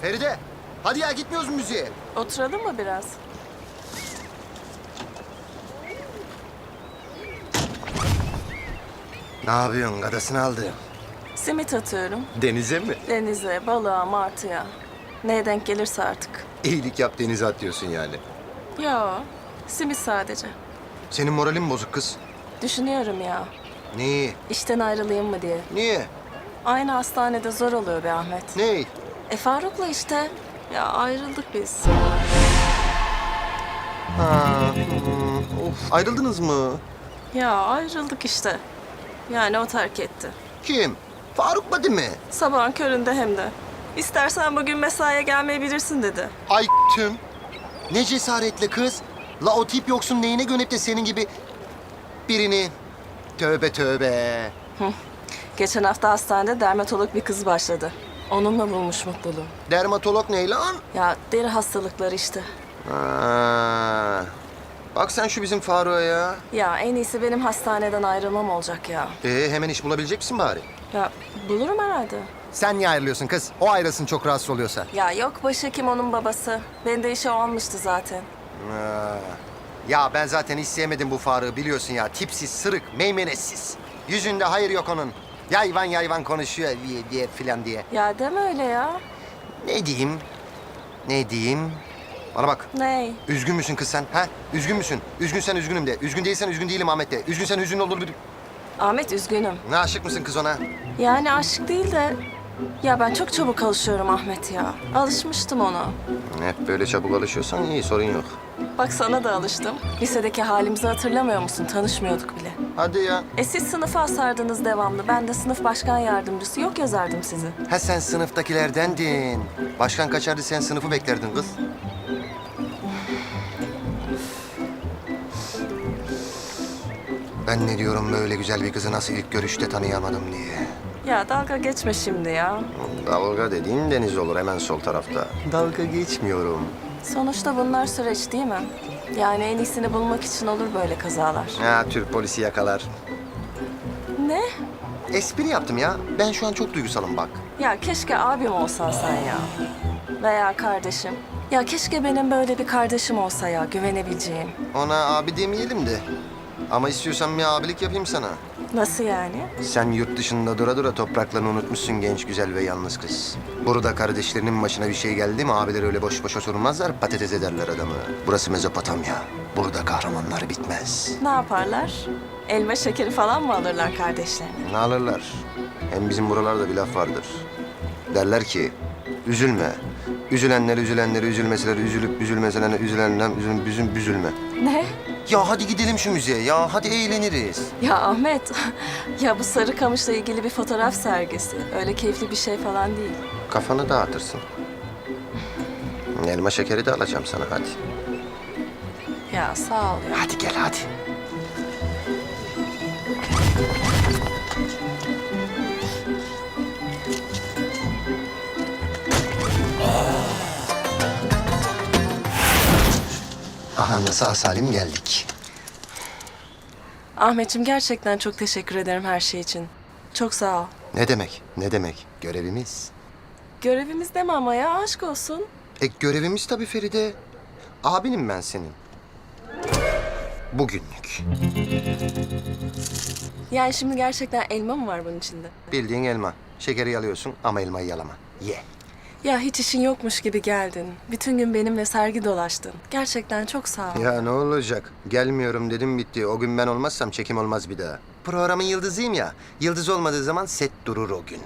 Feride, hadi ya gitmiyoruz müziğe? Oturalım mı biraz? Ne yapıyorsun? Gadasını aldı. Simit atıyorum. Denize mi? Denize, balığa, martıya. Neye denk gelirse artık. İyilik yap denize atıyorsun yani. Yo, simit sadece. Senin moralin bozuk kız. Düşünüyorum ya, Neyi? işten ayrılayım mı diye. Niye? Aynı hastanede zor oluyor be Ahmet. Ney? E Faruk'la işte. Ya ayrıldık biz. Ha, hmm, of. Ayrıldınız mı? Ya ayrıldık işte. Yani o terk etti. Kim? Faruk Badi mi? Sabahın köründe hem de. İstersen bugün mesaiye gelmeyebilirsin dedi. Ay tüm. Ne cesaretle kız. La o tip yoksun neyine gönüp de senin gibi birini. Tövbe tövbe. Geçen hafta hastanede dermatolog bir kız başladı. Onunla bulmuş mutluluğu. Dermatolog ne lan? Ya deri hastalıkları işte. Ha. Bak sen şu bizim Faruk'a ya. Ya en iyisi benim hastaneden ayrılmam olacak ya. Ee, hemen iş bulabilecek misin bari? Ya bulurum herhalde. Sen niye ayrılıyorsun kız? O ayrılsın çok rahatsız oluyorsa. Ya yok başhekim onun babası. Ben de işe almıştı zaten. Ha. Ya ben zaten hiç sevmedim bu Faruk'u biliyorsun ya. Tipsiz, sırık, meymenetsiz. Yüzünde hayır yok onun. Yayvan yayvan konuşuyor diye, diye filan diye. Ya deme öyle ya. Ne diyeyim? Ne diyeyim? Bana bak. Ney? Üzgün müsün kız sen? Ha? Üzgün müsün? Üzgünsen üzgünüm de. Üzgün değilsen üzgün değilim Ahmet de. Üzgünsen hüzünlü olur. Ahmet üzgünüm. Ne aşık mısın kız ona? Yani aşk değil de... Ya ben çok çabuk alışıyorum Ahmet ya. Alışmıştım ona. Hep böyle çabuk alışıyorsan iyi sorun yok. Bak sana da alıştım. Lisedeki halimizi hatırlamıyor musun? Tanışmıyorduk bile. Hadi ya. E siz sınıfa asardınız devamlı. Ben de sınıf başkan yardımcısı yok yazardım sizi. Ha sen sınıftakilerdendin. Başkan kaçardı sen sınıfı beklerdin kız. Ben ne diyorum böyle güzel bir kızı nasıl ilk görüşte tanıyamadım diye. Ya dalga geçme şimdi ya. Dalga dediğin deniz olur hemen sol tarafta. Dalga geçmiyorum. Sonuçta bunlar süreç değil mi? Yani en iyisini bulmak için olur böyle kazalar. Ha Türk polisi yakalar. Ne? Espri yaptım ya. Ben şu an çok duygusalım bak. Ya keşke abim olsan sen ya. Veya kardeşim. Ya keşke benim böyle bir kardeşim olsa ya güvenebileceğim. Ona abi demeyelim de. Ama istiyorsan bir abilik yapayım sana. Nasıl yani? Sen yurt dışında dura dura topraklarını unutmuşsun genç, güzel ve yalnız kız. Burada kardeşlerinin başına bir şey geldi mi abiler öyle boş boş oturmazlar, patates ederler adamı. Burası Mezopotamya. Burada kahramanlar bitmez. Ne yaparlar? Elma şekeri falan mı alırlar kardeşlerine? Ne alırlar? Hem bizim buralarda bir laf vardır. Derler ki, üzülme. Üzülenler üzülenleri üzülmeseler, üzülüp üzülmeseler üzülenler üzülüm, büzüm, büzülme. Ne? Ya hadi gidelim şu müziğe ya, hadi eğleniriz. Ya Ahmet, ya bu Sarıkamış'la ilgili bir fotoğraf sergisi. Öyle keyifli bir şey falan değil. Kafanı dağıtırsın. Elma şekeri de alacağım sana hadi. Ya sağ ol ya. Hadi gel hadi. Aha sağ salim geldik. Ahmetciğim gerçekten çok teşekkür ederim her şey için. Çok sağ ol. Ne demek? Ne demek? Görevimiz. Görevimiz deme ama ya aşk olsun. E görevimiz tabii Feride. Abinim ben senin. Bugünlük. Yani şimdi gerçekten elma mı var bunun içinde? Bildiğin elma. Şekeri yalıyorsun ama elmayı yalama. Ye. Ya hiç işin yokmuş gibi geldin. Bütün gün benimle sergi dolaştın. Gerçekten çok sağ ol. Ya ne olacak? Gelmiyorum dedim bitti. O gün ben olmazsam çekim olmaz bir daha. Programın yıldızıyım ya. Yıldız olmadığı zaman set durur o gün.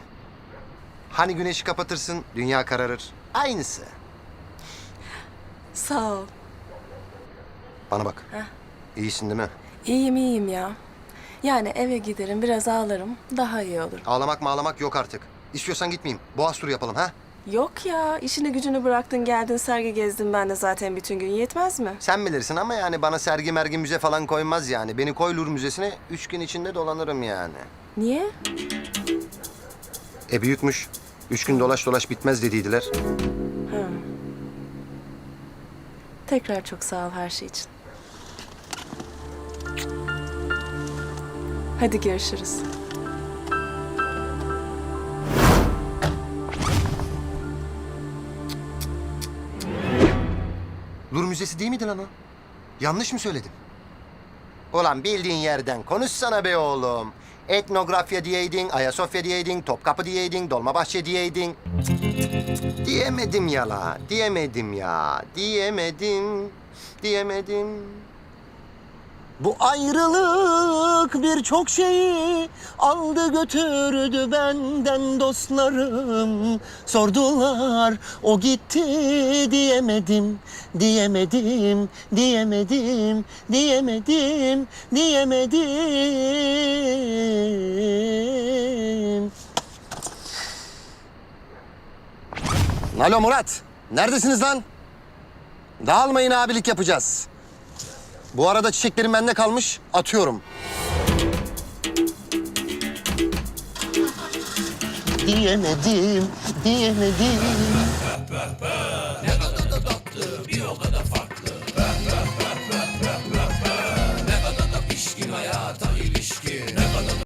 Hani güneşi kapatırsın, dünya kararır. Aynısı. Sağ ol. Bana bak. Heh. İyisin değil mi? İyiyim iyiyim ya. Yani eve giderim biraz ağlarım daha iyi olur. Ağlamak mağlamak yok artık. İstiyorsan gitmeyeyim. Boğaz turu yapalım ha? Yok ya işini gücünü bıraktın geldin sergi gezdin ben de zaten bütün gün yetmez mi? Sen bilirsin ama yani bana sergi mergi müze falan koymaz yani. Beni koy Lur Müzesi'ne üç gün içinde dolanırım yani. Niye? E büyükmüş. Üç gün dolaş dolaş bitmez dediydiler. Ha. Tekrar çok sağ ol her şey için. Hadi görüşürüz. Müzesi değil miydi lan o? Yanlış mı söyledim? Ulan bildiğin yerden konuşsana be oğlum. Etnografya diyeydin, Ayasofya diyeydin, Topkapı diyeydin, Dolmabahçe diyeydin. Diyemedim ya la, diyemedim ya, diyemedim, diyemedim. Bu ayrılık birçok şeyi aldı götürdü benden dostlarım. Sordular o gitti diyemedim, diyemedim, diyemedim, diyemedim, diyemedim. Alo Murat, neredesiniz lan? Dağılmayın abilik yapacağız. Bu arada çiçeklerim bende kalmış, atıyorum. Diyemedim, diyemedim.